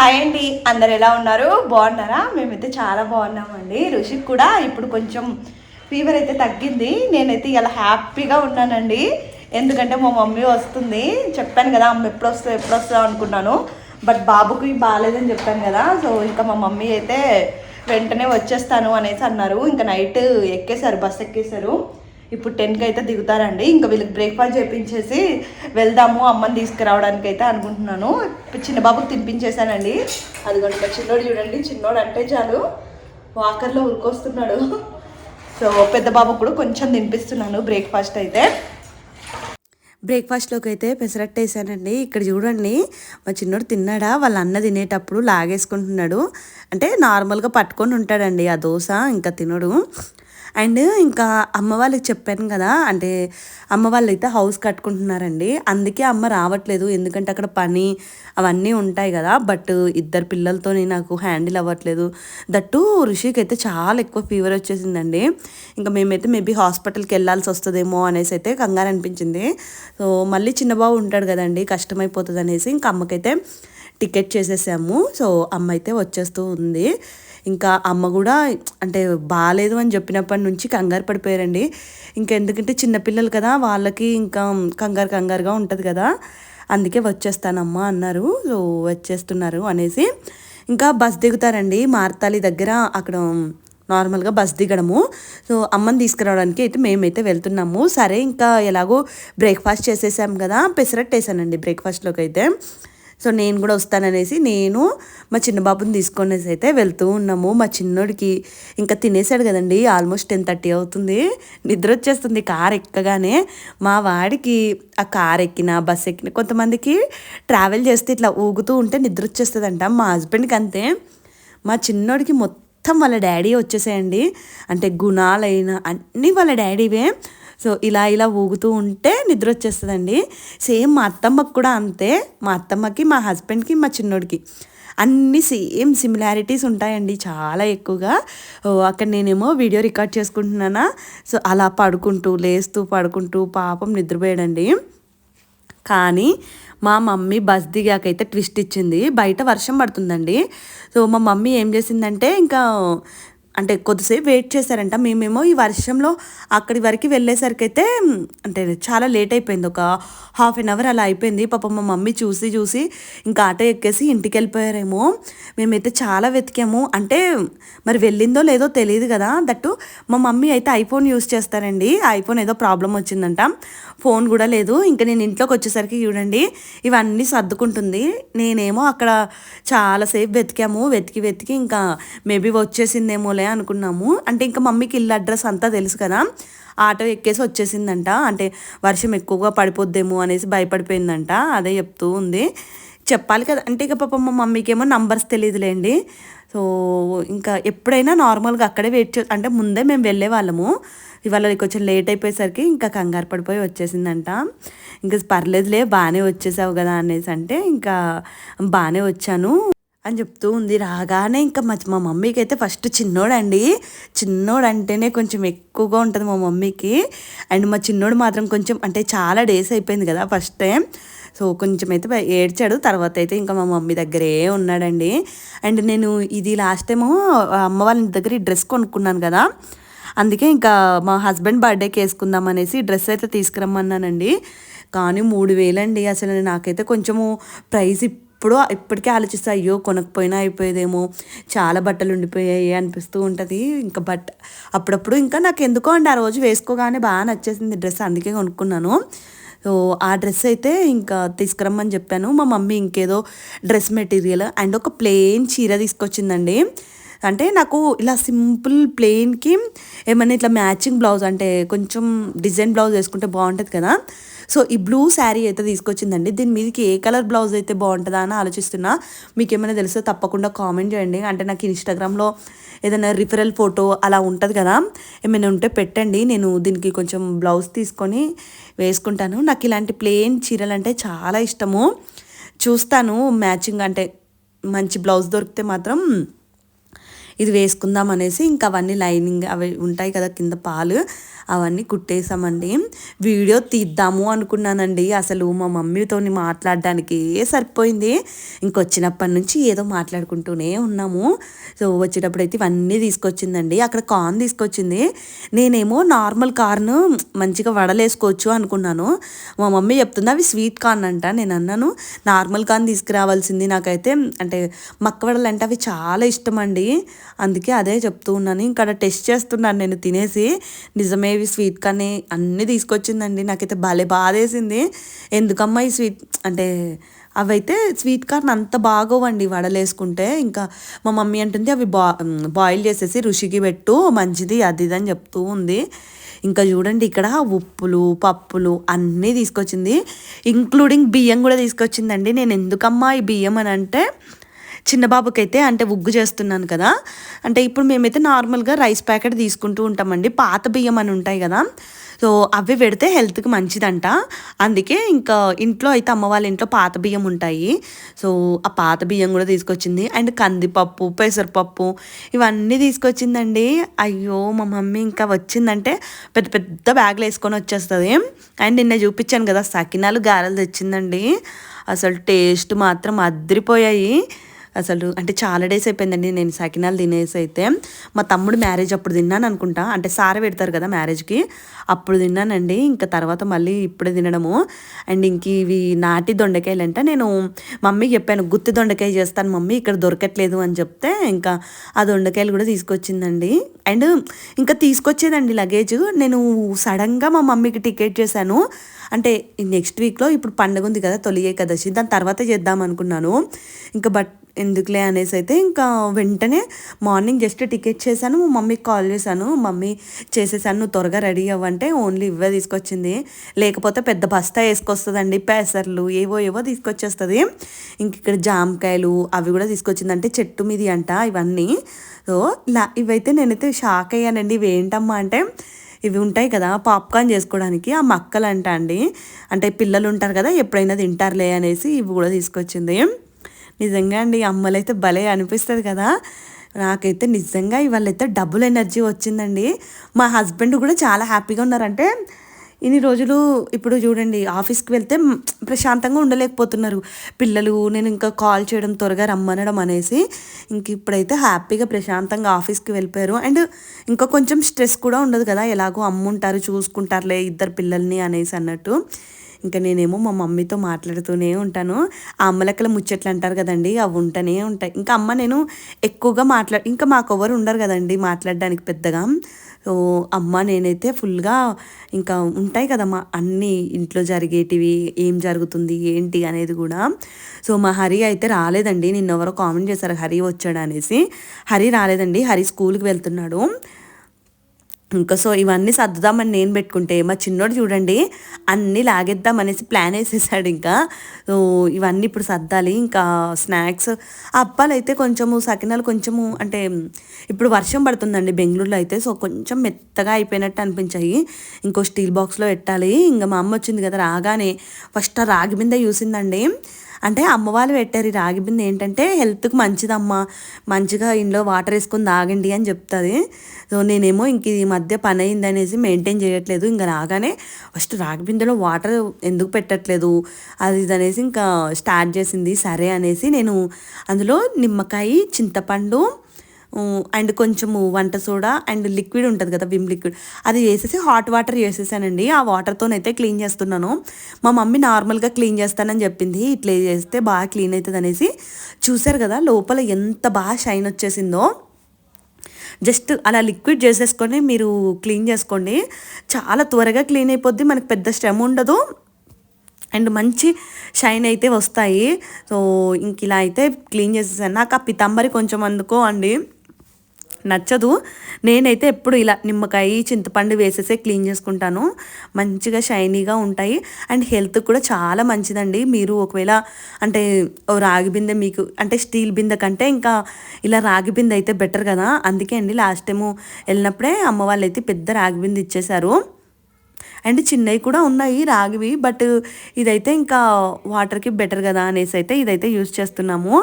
Hi అండి. అందరు ఎలా ఉన్నారు? బాగున్నారా? మేమైతే చాలా బాగున్నామండి. ఋషికి కూడా ఇప్పుడు కొంచెం ఫీవర్ అయితే తగ్గింది. నేనైతే ఇలా హ్యాపీగా ఉన్నానండి. ఎందుకంటే మా మమ్మీ వస్తుంది. చెప్పాను కదా అమ్మ ఎప్పుడు వస్తుందో ఎప్పుడు వస్తుందో అనుకున్నాను. బట్ బాబుకి బాగాలేదని చెప్పాను కదా. సో ఇంకా మా మమ్మీ అయితే వెంటనే వచ్చేస్తాను అనేసి అన్నారు. ఇంకా నైట్ ఎక్కేశారు బస్ ఎక్కేశారు. ఇప్పుడు టెన్కి అయితే దిగుతారండి. ఇంకా వీళ్ళకి బ్రేక్ఫాస్ట్ చేపించేసి వెళ్దాము అమ్మని తీసుకురావడానికి అయితే అనుకుంటున్నాను. ఇప్పుడు చిన్న బాబుకి తినిపించేశానండి. అదిగోండి మా చిన్నోడు చూడండి. చిన్నోడు అంటే చాలు వాకర్లో ఉరికొస్తున్నాడు. సో పెద్ద బాబు కూడా కొంచెం తినిపిస్తున్నాను బ్రేక్ఫాస్ట్ అయితే. బ్రేక్ఫాస్ట్లోకి అయితే పెసరట్టు వేసానండి. ఇక్కడ చూడండి మా చిన్నోడు తిన్నాడా? వాళ్ళ అన్న తినేటప్పుడు లాగేసుకుంటున్నాడు. అంటే నార్మల్గా పట్టుకొని ఉంటాడండి ఆ దోశ ఇంకా తినడు. అండ్ ఇంకా అమ్మ వాళ్ళకి చెప్పాను కదా అంటే అమ్మ వాళ్ళు అయితే హౌస్ కట్టుకుంటున్నారండి. అందుకే అమ్మ రావట్లేదు ఎందుకంటే అక్కడ పని అవన్నీ ఉంటాయి కదా. బట్ ఇద్దరు పిల్లలతో నాకు హ్యాండిల్ అవ్వట్లేదు. దట్టు ఋషికి అయితే చాలా ఎక్కువ ఫీవర్ వచ్చేసిందండి. ఇంకా మేమైతే మేబీ హాస్పిటల్కి వెళ్ళాల్సి వస్తుందేమో అనేసి అయితే కంగారు అనిపించింది. సో మళ్ళీ చిన్న బాబు ఉంటాడు కదండి కష్టమైపోతుంది అనేసి ఇంకా అమ్మకైతే టికెట్ చేసేసాము. సో అమ్మ అయితే వచ్చేస్తూ ఉంది. ఇంకా అమ్మ కూడా అంటే బాగాలేదు అని చెప్పినప్పటి నుంచి కంగారు పడిపోయారండి. ఇంకా ఎందుకంటే చిన్నపిల్లలు కదా వాళ్ళకి ఇంకా కంగారు కంగారుగా ఉంటుంది కదా. అందుకే వచ్చేస్తానమ్మా అన్నారు. సో వచ్చేస్తున్నారు అనేసి ఇంకా బస్ దిగుతారండి. మార్తాలి దగ్గర అక్కడ నార్మల్గా బస్ దిగడము. సో అమ్మని తీసుకురావడానికి అయితే మేమైతే వెళ్తున్నాము. సరే ఇంకా ఎలాగో బ్రేక్ఫాస్ట్ చేసేసాం కదా పెసరట్టేసానండి బ్రేక్ఫాస్ట్లోకి అయితే సో నేను కూడా వస్తాననేసి నేను మా చిన్న బాబుని తీసుకొనేసి అయితే వెళ్తూ ఉన్నాము. మా చిన్నోడికి ఇంకా తినేసాడు కదండి ఆల్మోస్ట్ టెన్ థర్టీ అవుతుంది. నిద్ర వచ్చేస్తుంది కార్ ఎక్కగానే. మా వాడికి ఆ కార్ ఎక్కిన బస్ ఎక్కిన కొంతమందికి ట్రావెల్ చేస్తే ఇట్లా ఊగుతూ ఉంటే నిద్ర వచ్చేస్తుందంట. మా హస్బెండ్కి అంతే. మా చిన్నోడికి మొత్తం వాళ్ళ డాడీ వచ్చేసాయండి. అంటే గుణాలైన అన్నీ వాళ్ళ డాడీవే. సో ఇలా ఇలా ఊగుతూ ఉంటే నిద్ర వచ్చేస్తుందండి సేమ్ మా అత్తమ్మకు కూడా అంతే. మా అత్తమ్మకి మా హస్బెండ్కి మా చిన్నోడికి అన్ని సేమ్ సిమిలారిటీస్ ఉంటాయండి చాలా ఎక్కువగా. అక్కడ నేనేమో వీడియో రికార్డ్ చేసుకుంటున్నానా? సో అలా పడుకుంటూ లేస్తూ పడుకుంటూ పాపం నిద్రపోయాడండి. కానీ మా మమ్మీ బస్ దిగాకైతే ట్విస్ట్ ఇచ్చింది. బయట వర్షం పడుతుందండి. సో మా మమ్మీ ఏం చేసిందంటే ఇంకా అంటే కొద్దిసేపు వెయిట్ చేశారంట. మేమేమో ఈ వర్షంలో అక్కడి వరకు వెళ్ళేసరికి అయితే అంటే చాలా లేట్ అయిపోయింది. ఒక హాఫ్ అన్ అవర్ అలా అయిపోయింది. పాప మా మమ్మీ చూసి చూసి ఇంకా ఆటో ఎక్కేసి ఇంటికి వెళ్ళిపోయారేమో. మేమైతే చాలా వెతికాము. అంటే మరి వెళ్ళిందో లేదో తెలియదు కదా. దట్టు మా మమ్మీ అయితే ఐఫోన్ యూస్ చేస్తారండి. ఐఫోన్ ఏదో ప్రాబ్లం వచ్చిందంట. ఫోన్ కూడా లేదు. ఇంకా నేను ఇంట్లోకి వచ్చేసరికి చూడండి ఇవన్నీ సర్దుకుంటుంది. నేనేమో అక్కడ చాలాసేపు వెతికాము. వెతికి వెతికి ఇంకా మేబీ వచ్చేసిందేమో వచ్చేసిందేమోలే అనుకున్నాము. అంటే ఇంకా మమ్మీకి ఇల్లు అడ్రస్ అంతా తెలుసు కదా. ఆటో ఎక్కేసి వచ్చేసిందంట. అంటే వర్షం ఎక్కువగా పడిపోద్దేమో అనేసి భయపడిపోయిందంట. అదే చెప్తూ ఉంది. చెప్పాలి కదా. అంటే ఇక పాపం మా మమ్మీకి ఏమో నంబర్స్ తెలియదులేండి సో ఇంకా ఎప్పుడైనా నార్మల్గా అక్కడే వెయిట్ చే అంటే ముందే మేము వెళ్ళే వాళ్ళము. ఇవాళ కొంచెం లేట్ అయిపోయేసరికి ఇంకా కంగారు పడిపోయి వచ్చేసిందంట. ఇంకా పర్లేదులే బాగానే వచ్చేసావు కదా అనేసి అంటే ఇంకా బాగానే వచ్చాను. అని చెప్తూ ఉంది. రాగానే ఇంకా మా మా మమ్మీకి అయితే ఫస్ట్ చిన్నోడండి. చిన్నోడు అంటేనే కొంచెం ఎక్కువగా ఉంటుంది మా మమ్మీకి. అండ్ మా చిన్నోడు మాత్రం కొంచెం అంటే చాలా డేస్ అయిపోయింది కదా ఫస్ట్ టైం. సో కొంచెం అయితే ఏడ్చాడు. తర్వాత అయితే ఇంకా మా మమ్మీ దగ్గరే ఉన్నాడండి. అండ్ నేను ఇది లాస్ట్ టైము అమ్మ వాళ్ళ దగ్గర ఈ డ్రెస్ కొనుక్కున్నాను కదా. అందుకే ఇంకా మా హస్బెండ్ బర్త్డేకి వేసుకుందాం అనేసి డ్రెస్ అయితే తీసుకురమ్మన్నానండి. కానీ మూడు వేలండి. అసలు నాకైతే కొంచెము ప్రైస్ ఇప్పుడు ఇప్పటికే ఆలోచిస్తా అయ్యో కొనకపోయినా అయిపోయేదేమో చాలా బట్టలు ఉండిపోయాయి అనిపిస్తూ ఉంటుంది. ఇంకా బట్ అప్పుడప్పుడు ఇంకా నాకు ఎందుకో అండి ఆ రోజు వేసుకోగానే బాగా నచ్చేసింది డ్రెస్ అందుకే కొనుక్కున్నాను. సో ఆ డ్రెస్ అయితే ఇంకా తీసుకురమ్మని చెప్పాను. మా మమ్మీ ఇంకేదో డ్రెస్ మెటీరియల్ అండ్ ఒక ప్లెయిన్ చీర తీసుకొచ్చిందండి. అంటే నాకు ఇలా సింపుల్ ప్లెయిన్కి ఏమైనా ఇట్లా మ్యాచింగ్ బ్లౌజ్ అంటే కొంచెం డిజైన్ బ్లౌజ్ వేసుకుంటే బాగుంటుంది కదా. సో ఈ బ్లూ శారీ అయితే తీసుకొచ్చిందండి. దీని మీదకి ఏ కలర్ బ్లౌజ్ అయితే బాగుంటుందా అని ఆలోచిస్తున్నా. మీకు ఏమైనా తెలిస్తే తప్పకుండా కామెంట్ చేయండి. అంటే నాకు ఇన్స్టాగ్రామ్లో ఏదైనా రిఫరల్ ఫోటో అలా ఉంటుంది కదా? ఏమైనా ఉంటే పెట్టండి. నేను దీనికి కొంచెం బ్లౌజ్ తీసుకొని వేసుకుంటాను. నాకు ఇలాంటి ప్లెయిన్ చీరలు అంటే చాలా ఇష్టము. చూస్తాను. మ్యాచింగ్ అంటే మంచి బ్లౌజ్ దొరికితే మాత్రం ఇది వేసుకుందాం అనేసి ఇంకా అవన్నీ లైనింగ్ అవి ఉంటాయి కదా కింద పాలు అవన్నీ కుట్టేసామండి. వీడియో తీద్దాము అనుకున్నానండి. అసలు మా మమ్మీతో మాట్లాడడానికి సరిపోయింది. ఇంకొచ్చినప్పటి నుంచి ఏదో మాట్లాడుకుంటూనే ఉన్నాము. సో వచ్చేటప్పుడు అయితే ఇవన్నీ తీసుకొచ్చిందండి. అక్కడ కార్న్ తీసుకొచ్చింది. నేనేమో నార్మల్ కార్న్ మంచిగా వడలేసుకోవచ్చు అనుకున్నాను. మా మమ్మీ చెప్తుంది అవి స్వీట్ కార్న్ అంట. నేను అన్నాను నార్మల్ కార్న్ తీసుకురావాల్సింది నాకైతే అంటే మక్క వడలు అంటే అవి చాలా ఇష్టం అండి అందుకే అదే చెప్తూ ఉన్నాను. ఇంకా టెస్ట్ చేస్తున్నాను నేను తినేసి. నిజమే ఇవి స్వీట్ కానీ అన్నీ తీసుకొచ్చిందండి. నాకైతే భలే బాధేసింది. ఎందుకమ్మా ఈ స్వీట్ అంటే అవైతే స్వీట్ కార్న్ అంత బాగోవండి వడలేసుకుంటే. ఇంకా మా మమ్మీ అంటుంది అవి బా బాయిల్ చేసేసి రుచికి పెట్టు మంచిది అది ఇది అని చెప్తూ ఉంది. ఇంకా చూడండి ఇక్కడ ఉప్పులు పప్పులు అన్నీ తీసుకొచ్చింది. ఇంక్లూడింగ్ బియ్యం కూడా తీసుకొచ్చిందండి. నేను ఎందుకమ్మా ఈ బియ్యం అని అంటే చిన్న బాబుకైతే అంటే ఉగ్గు చేస్తున్నాను కదా. అంటే ఇప్పుడు మేమైతే నార్మల్గా రైస్ ప్యాకెట్ తీసుకుంటూ ఉంటామండి. పాత బియ్యం అని ఉంటాయి కదా. సో అవి పెడితే హెల్త్కి మంచిదంట. అందుకే ఇంకా ఇంట్లో అయితే అమ్మ వాళ్ళ ఇంట్లో పాత బియ్యం ఉంటాయి. సో ఆ పాత బియ్యం కూడా తీసుకొచ్చింది. అండ్ కందిపప్పు పెసరపప్పు ఇవన్నీ తీసుకొచ్చిందండి. అయ్యో మా మమ్మీ ఇంకా వచ్చిందంటే పెద్ద పెద్ద బ్యాగ్లు వేసుకొని వచ్చేస్తుంది. అండ్ నిన్న చూపించాను కదా సకినాలు గారెలు తెచ్చిందండి. అసలు టేస్ట్ మాత్రం అదిరిపోయాయి. అసలు అంటే చాలా డేస్ అయిపోయిందండి. నేను సకినాలు తినేసి అయితే మా తమ్ముడు మ్యారేజ్ అప్పుడు తిన్నాను అనుకుంటా. అంటే సార పెడతారు కదా మ్యారేజ్కి అప్పుడు తిన్నానండి. ఇంకా తర్వాత మళ్ళీ ఇప్పుడే తినడము. అండ్ ఇంక ఇవి నాటి దొండకాయలు అంటే. నేను మమ్మీకి చెప్పాను గుత్తి దొండకాయ చేస్తాను మమ్మీ ఇక్కడ దొరకట్లేదు అని చెప్తే ఇంకా ఆ దొండకాయలు కూడా తీసుకొచ్చిందండి. అండ్ ఇంకా తీసుకొచ్చేదండి లగేజ్ నేను సడన్గా మా మమ్మీకి టికెట్ చేశాను. అంటే నెక్స్ట్ వీక్లో ఇప్పుడు పండుగ ఉంది కదా తొలి ఏకాదశి. దాని తర్వాత చేద్దాం అనుకున్నాను. ఇంకా బట్ ఎందుకులే అనేసి అయితే ఇంకా వెంటనే మార్నింగ్ జస్ట్ టికెట్ చేశాను. మా మమ్మీకి కాల్ చేశాను. మమ్మీ చేసేసాను. నువ్వు త్వరగా రెడీ అవ్వంటే ఓన్లీ ఇవే తీసుకొచ్చింది. లేకపోతే పెద్ద బస్తా వేసుకొస్తుందండి. పెసర్లు ఏవో ఏవో తీసుకొచ్చేస్తుంది. ఇంక ఇక్కడ జామకాయలు అవి కూడా తీసుకొచ్చింది అంటే చెట్టు మీది అంట ఇవన్నీ. సో ఇలా ఇవైతే నేనైతే షాక్ అయ్యానండి. ఇవి ఏంటమ్మా అంటే ఇవి ఉంటాయి కదా పాప్కార్న్ చేసుకోవడానికి. ఆ మక్కలు అంట అండి. అంటే పిల్లలు ఉంటారు కదా ఎప్పుడైనా తింటారులే అనేసి ఇవి కూడా తీసుకొచ్చింది. నిజంగా అండి అమ్మలైతే భలే అనిపిస్తుంది కదా. నాకైతే నిజంగా ఇవాళైతే డబుల్ ఎనర్జీ వచ్చిందండి. మా హస్బెండ్ కూడా చాలా హ్యాపీగా ఉన్నారంటే ఇన్ని రోజులు ఇప్పుడు చూడండి ఆఫీస్కి వెళ్తే ప్రశాంతంగా ఉండలేకపోతున్నారు. పిల్లలు నేను ఇంకా కాల్ చేయడం త్వరగా రమ్మనడం అనేసి ఇంక ఇప్పుడైతే హ్యాపీగా ప్రశాంతంగా ఆఫీస్కి వెళ్ళిపోయారు. అండ్ ఇంకా కొంచెం స్ట్రెస్ కూడా ఉండదు కదా ఎలాగో అమ్ముంటారు చూసుకుంటారులే ఇద్దరు పిల్లల్ని అనేసి అన్నట్టు. ఇంకా నేనేమో మా మమ్మీతో మాట్లాడుతూనే ఉంటాను. ఆ అమ్మలెక్కల ముచ్చట్లు అంటారు కదండి అవి ఉంటూనే ఉంటాయి. ఇంకా అమ్మ నేను ఎక్కువగా మాట్లా ఇంకా మాకు ఎవరు ఉండరు కదండి మాట్లాడడానికి పెద్దగా. సో అమ్మ నేనైతే ఫుల్గా ఇంకా ఉంటాయి కదమ్మా అన్నీ ఇంట్లో జరిగేటివి ఏం జరుగుతుంది ఏంటి అనేది కూడా. సో మా హరి అయితే రాలేదండి నిన్నెవరో కామెంట్ చేశారు హరి వచ్చాడు అనేసి. హరి రాలేదండి హరి స్కూల్కి వెళ్తున్నాడు. ఇంకా సో ఇవన్నీ సర్దుదామని నేను పెట్టుకుంటే మా చిన్నోడు చూడండి అన్నీ లాగేద్దాం అనేసి ప్లాన్ వేసేసాడు ఇంకా. ఇవన్నీ ఇప్పుడు సర్దాలి ఇంకా స్నాక్స్. అప్పాలు అయితే కొంచెము సకినాలు కొంచెము అంటే ఇప్పుడు వర్షం పడుతుందండి బెంగళూరులో అయితే సో కొంచెం మెత్తగా అయిపోయినట్టు అనిపించాయి. ఇంకో స్టీల్ బాక్స్లో పెట్టాలి. ఇంకా మా అమ్మ వచ్చింది కదా రాగానే ఫస్ట్ ఆ రాగి బిందె చూసిందండి. అంటే అమ్మవాళ్ళు పెట్టారు ఈ రాగి బిందె ఏంటంటే హెల్త్కి మంచిదమ్మా. మంచిగా ఇంట్లో వాటర్ వేసుకొని తాగండి అని చెప్తుంది. సో నేనేమో ఇంక ఈ మధ్య పని అయింది అనేసి మెయింటైన్ చేయట్లేదు. ఇంకా రాగానే ఫస్ట్ రాగి బిందెలో వాటర్ ఎందుకు పెట్టట్లేదు? అది ఇది అనేసి ఇంకా స్టార్ట్ చేసింది. సరే అనేసి నేను అందులో నిమ్మకాయ చింతపండు అండ్ కొంచెము వంట సోడా అండ్ లిక్విడ్ ఉంటుంది కదా విమ్ లిక్విడ్. అది వేసేసి హాట్ వాటర్ చేసేసానండి ఆ వాటర్తోనైతే క్లీన్ చేస్తున్నాను. మా మమ్మీ నార్మల్గా క్లీన్ చేస్తానని చెప్పింది. ఇట్లా చేస్తే బాగా క్లీన్ అవుతుంది అనేసి చూశారు కదా లోపల ఎంత బాగా షైన్ వచ్చేసిందో. జస్ట్ అలా లిక్విడ్ చేసేసుకొని మీరు క్లీన్ చేసుకోండి. చాలా త్వరగా క్లీన్ అయిపోద్ది మనకు పెద్ద శ్రమ ఉండదు. అండ్ మంచి షైన్ అయితే వస్తాయి. సో ఇంక ఇలా అయితే క్లీన్ చేసేసాను. నాకు ఆ పితాంబరి కొంచెం అందుకో అండి. నచ్చదు. నేనైతే ఎప్పుడు ఇలా నిమ్మకాయ చింతపండు వేసేసే క్లీన్ చేసుకుంటాను. మంచిగా షైనీగా ఉంటాయి. అండ్ హెల్త్ కూడా చాలా మంచిదండి. మీరు ఒకవేళ అంటే ఓ రాగి బిందె మీకు అంటే స్టీల్ బిందె కంటే ఇంకా ఇలా రాగి బిందె అయితే బెటర్ కదా. అందుకే అండి లాస్ట్ టైము వెళ్ళినప్పుడే అమ్మ వాళ్ళు అయితే పెద్ద రాగి బిందె ఇచ్చేశారు. అండ్ చిన్నవి కూడా ఉన్నాయి రాగివి. బట్ ఇదైతే ఇంకా వాటర్కి బెటర్ కదా అనేసి అయితే ఇదైతే యూజ్ చేస్తున్నాము.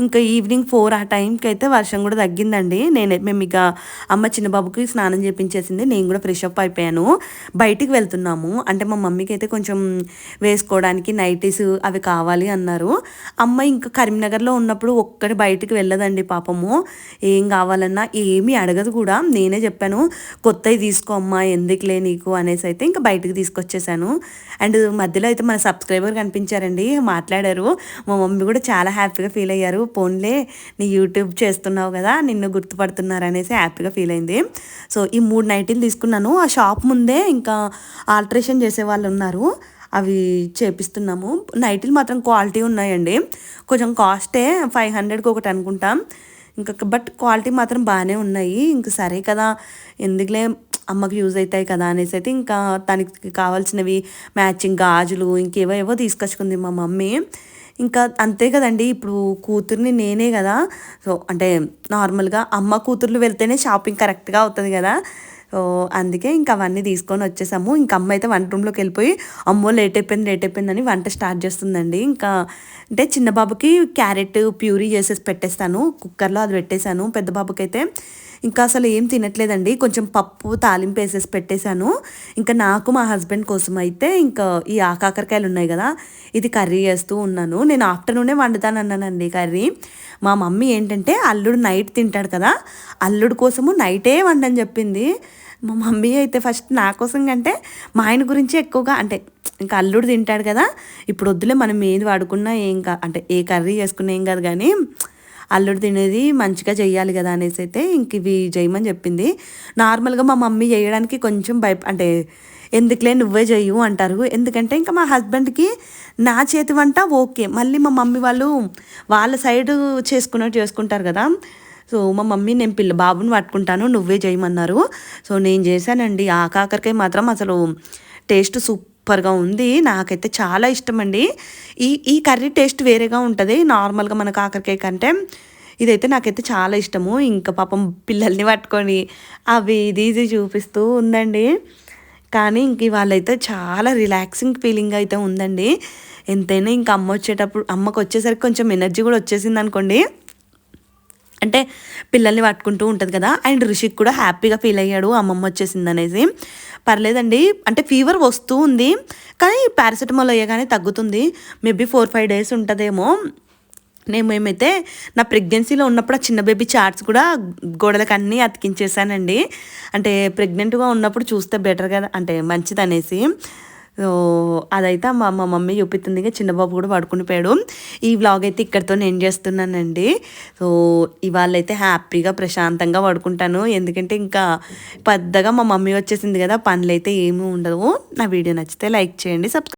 ఇంకా ఈవినింగ్ ఫోర్ ఆ టైంకి అయితే వర్షం కూడా తగ్గిందండి. నేను మేము ఇక అమ్మ చిన్న బాబుకి స్నానం చేపించేసింది. నేను కూడా ఫ్రెష్ అప్ అయిపోయాను. బయటికి వెళ్తున్నాము. అంటే మా మమ్మీకి అయితే కొంచెం వేసుకోవడానికి నైటీస్ అవి కావాలి అన్నారు. అమ్మ ఇంకా కరీంనగర్లో ఉన్నప్పుడు ఒక్కటి బయటికి వెళ్ళదండి పాపము. ఏం కావాలన్నా ఏమీ అడగదు కూడా. నేనే చెప్పాను కొత్తవి తీసుకో అమ్మా ఎందుకులే నీకు? అనేసి అయితే ఇంకా బయటికి తీసుకొచ్చేసాను. అండ్ మధ్యలో అయితే మన సబ్స్క్రైబర్ కనిపించారండి మాట్లాడారు. మా మమ్మీ కూడా చాలా హ్యాపీగా ఫీల్ అయ్యారు. పోన్లే నీ యూట్యూబ్ చేస్తున్నావు కదా నిన్ను గుర్తుపడుతున్నారు అనేసి హ్యాపీగా ఫీల్ అయింది. సో ఈ మూడు నైటీలు తీసుకున్నాను. ఆ షాప్ ముందే ఇంకా ఆల్ట్రేషన్ చేసే వాళ్ళు ఉన్నారు. అవి చేపిస్తున్నాము. నైటీలు మాత్రం క్వాలిటీ ఉన్నాయండి. కొంచెం కాస్టే ఫైవ్ హండ్రెడ్కి ఒకటి అనుకుంటాం. ఇంకా బట్ క్వాలిటీ మాత్రం బాగానే ఉన్నాయి. ఇంక సరే కదా ఎందుకులే అమ్మకి యూజ్ అవుతాయి కదా అనేసి అయితే ఇంకా తనకి కావాల్సినవి మ్యాచింగ్ గాజులు ఇంకేవో ఏవో తీసుకొచ్చుకుంది మా మమ్మీ. ఇంకా అంతే కదండి ఇప్పుడు కూతుర్ని నేనే కదా. సో అంటే నార్మల్గా అమ్మ కూతుర్లు వెళ్తేనే షాపింగ్ కరెక్ట్గా అవుతుంది కదా. సో అందుకే ఇంకా అవన్నీ తీసుకొని వచ్చేసాము. ఇంకా అమ్మ అయితే వంట రూమ్లోకి వెళ్ళిపోయి అమ్మో లేట్ అయిపోయింది లేట్ అయిపోయిందని వంట స్టార్ట్ చేస్తుందండి. ఇంకా అంటే చిన్న బాబుకి క్యారెట్ ప్యూరీ చేసేసి పెట్టేస్తాను. కుక్కర్లో అది పెట్టేశాను. పెద్ద బాబుకి అయితే ఇంకా అసలు ఏం తినట్లేదండి. కొంచెం పప్పు తాలింపు వేసేసి పెట్టేశాను. ఇంకా నాకు మా హస్బెండ్ కోసం అయితే ఇంకా ఈ ఆకాకరకాయలు ఉన్నాయి కదా ఇది కర్రీ చేస్తూ ఉన్నాను. నేను ఆఫ్టర్నూనే వండుతాను అన్నానండి కర్రీ. మా మమ్మీ ఏంటంటే అల్లుడు నైట్ తింటాడు కదా అల్లుడు కోసము నైటే వండని చెప్పింది. మా మమ్మీ అయితే ఫస్ట్ నా కోసం కంటే మా ఆయన గురించి ఎక్కువగా అంటే ఇంకా అల్లుడు తింటాడు కదా ఇప్పుడు వద్దులే మనం ఏది వాడుకున్నా ఏం కా అంటే ఏ కర్రీ చేసుకున్నా ఏం కాదు కానీ అల్లుడు తినేది మంచిగా చేయాలి కదా అనేసి అయితే ఇంక ఇవి చేయమని చెప్పింది. నార్మల్గా మా మమ్మీ చేయడానికి కొంచెం భయ అంటే ఎందుకులే నువ్వే చెయ్యు అంటారు. ఎందుకంటే ఇంకా మా హస్బెండ్కి నా చేతి వంట ఓకే. మళ్ళీ మా మమ్మీ వాళ్ళు వాళ్ళ సైడ్ చేసుకున్నట్టు చేసుకుంటారు కదా. సో మా మమ్మీ నేను పిల్ల బాబుని పట్టుకుంటాను నువ్వే చేయమన్నారు సో నేను చేశానండి. ఆ కాకరకాయ మాత్రం అసలు టేస్ట్ సూప్ సూపర్గా ఉంది. నాకైతే చాలా ఇష్టం అండి ఈ ఈ కర్రీ టేస్ట్ వేరేగా ఉంటుంది. నార్మల్గా మన కాకరకాయ కంటే. ఇదైతే నాకైతే చాలా ఇష్టము. ఇంకా పాపం పిల్లల్ని పట్టుకొని అవి ఇది ఇది చూపిస్తూ ఉందండి. కానీ ఇంక వాళ్ళైతే చాలా రిలాక్సింగ్ ఫీలింగ్ అయితే ఉందండి. ఎంతైనా ఇంకా అమ్మ వచ్చేటప్పుడు అమ్మకు వచ్చేసరికి కొంచెం ఎనర్జీ కూడా వచ్చేసింది అనుకోండి. అంటే పిల్లల్ని పట్టుకుంటూ ఉంటుంది కదా. అండ్ రిషిక్ కూడా హ్యాపీగా ఫీల్ అయ్యాడు. అమ్మమ్మ వచ్చేసింది అనేసి. పర్లేదండి. అంటే ఫీవర్ వస్తూ ఉంది. కానీ పారాసిటమాల్ అయ్యగానే తగ్గుతుంది. మేబీ ఫోర్ ఫైవ్ డేస్ ఉంటుందేమో. నేను మేమైతే నా ప్రెగ్నెన్సీలో ఉన్నప్పుడు ఆ చిన్న బేబీ చార్ట్స్ కూడా గోడలకు అన్నీ అతికించేసానండి అంటే ప్రెగ్నెంట్గా ఉన్నప్పుడు చూస్తే బెటర్ కదా అంటే మంచిది అనేసి సో అదైతే మా మా మమ్మీ చూపిస్తుంది ఇంకా చిన్న బాబు కూడా పడుకుని పోయాడు ఈ వ్లాగ్ అయితే ఇక్కడితో నేను చేస్తున్నానండి. సో ఇవాళ అయితే హ్యాపీగా ప్రశాంతంగా పడుకుంటాను. ఎందుకంటే ఇంకా పెద్దగా మా మమ్మీ వచ్చేసింది కదా పనులు అయితే ఏమీ ఉండవు. నా వీడియో నచ్చితే లైక్ చేయండి సబ్స్క్రైబ్